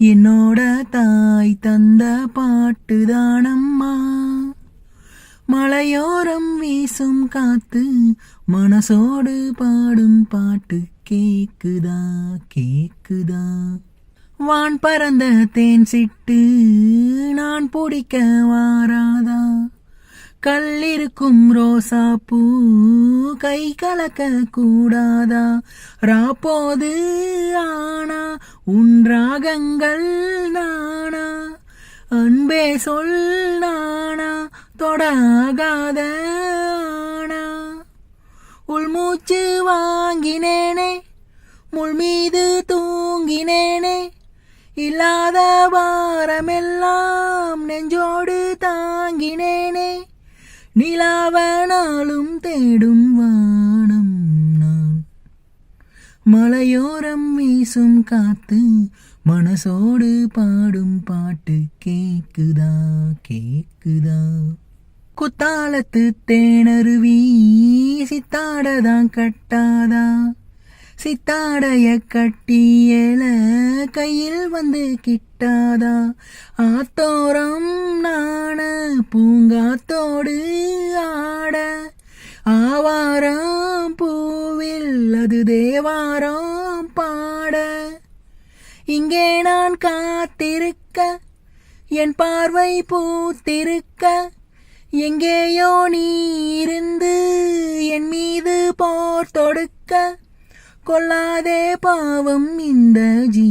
என்னோட தாய் தந்த பாட்டுதானம்மா. மலையோரம் வீசும் காத்து மனசோடு பாடும் பாட்டு கேக்குதா கேக்குதா. வான் பறந்த தேன் சிட்டு நான் பிடிக்க வாராதா. கல்லிருக்கும் ரோசா பூ கை கலக்க கூடாதா? ராப்போது ஆனா உன் ராகங்கள் நானா? அன்பே சொல் நானா தொடாகாத ஆனா? உள்மூச்சு வாங்கினேனே முள் மீது தூங்கினேனே இல்லாத வாரமெல்லாம் நெஞ்சோடு தாங்கினேனே. நிலாவனாலும் தேடும் வானம் நான். மலையோரம் வீசும் காத்து மனசோடு பாடும் பாட்டு கேக்குதா கேக்குதா? குத்தாலத்து தேனருவி சித்தாடதான் கட்டாதா? சித்தாடைய கட்டியல கையில் வந்து கிட்டாதா? ஆத்தோரம் நான் நாண பூங்காத்தோடு ஆட ஆவாரம் பூவில் அது தேவாரம் பாட. இங்கே நான் காத்திருக்க என் பார்வை பூத்திருக்க எங்கேயோ நீ இருந்து என் மீது போர் தொடுக்க. கொள்ளாதே பாவம் இந்த ஜீ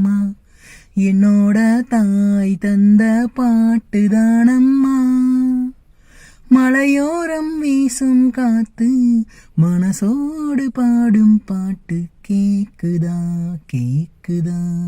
என்னோட தாய் தந்த பாட்டுதானம்மா. மலையோரம் வீசும் காத்து மனசோடு பாடும் பாட்டு கேக்குதா கேக்குதா.